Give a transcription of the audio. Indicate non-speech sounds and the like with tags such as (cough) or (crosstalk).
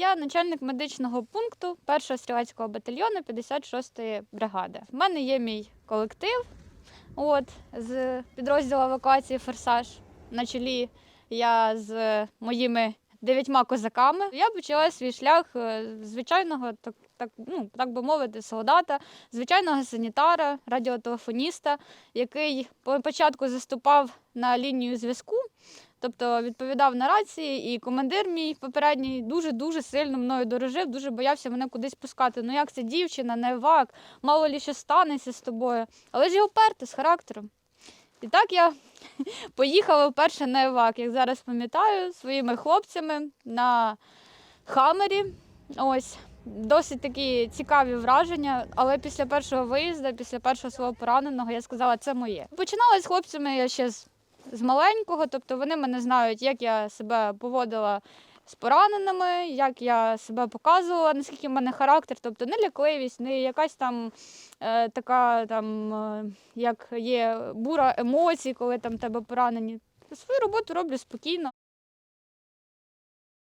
я начальник медичного пункту 1-го стрілецького батальйону 56-ї бригади. У мене є мій колектив от, з підрозділу евакуації Форсаж. На чолі я з моїми дев'ятьма козаками. Я почала свій шлях е, звичайного, так, так, ну, так би мовити, солдата, звичайного санітара, радіотелефоніста, який по початку заступав на лінію зв'язку. Тобто відповідав на рації, і командир мій попередній дуже-дуже сильно мною дорожив, дуже боявся мене кудись пускати. Ну як це дівчина, не евак, мало лі що станеться з тобою. Але ж я вперта з характером. І так я (laughs) поїхала вперше на евак, як зараз пам'ятаю, своїми хлопцями на хамері. Ось. Досить такі цікаві враження, але після першого виїзду, після першого свого пораненого, я сказала, це моє. Починала з хлопцями я ще з, з маленького, тобто вони мене знають, як я себе поводила з пораненими, як я себе показувала, наскільки в мене характер, тобто не лякливість, не якась там е, така, там, е, як є бура емоцій, коли там тебе поранені. Свою роботу роблю спокійно.